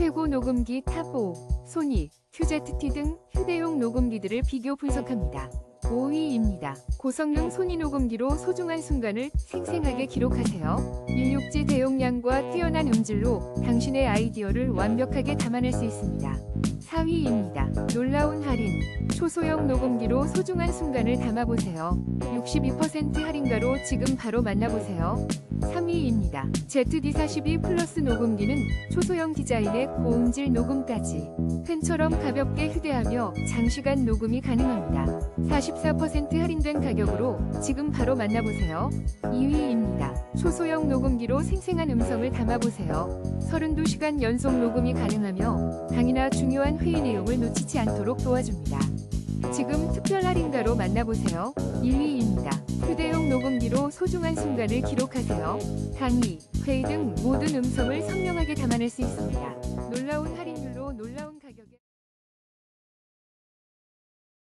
최고 녹음기 탑5, 소니, QZT 등 휴대용 녹음기들을 비교 분석합니다. 5위입니다. 고성능 소니 녹음기로 소중한 순간을 생생하게 기록하세요. 16G 대용량과 뛰어난 음질로 당신의 아이디어를 완벽하게 담아낼 수 있습니다. 4위입니다. 놀라운. 초소형 녹음기로 소중한 순간을 담아보세요. 62% 할인가로 지금 바로 만나보세요. 3위입니다. ZD42 플러스 녹음기는 초소형 디자인의 고음질 녹음까지 펜처럼 가볍게 휴대하며 장시간 녹음이 가능합니다. 44% 할인된 가격으로 지금 바로 만나보세요. 2위입니다. 초소형 녹음기로 생생한 음성을 담아보세요. 32시간 연속 녹음이 가능하며 강의나 중요한 회의 내용을 놓치지 않도록 도와줍니다. 지금 특별 할인가로 만나보세요. 1위입니다. 휴대용 녹음기로 소중한 순간을 기록하세요. 강의, 회의 등 모든 음성을 선명하게 담아낼 수 있습니다. 놀라운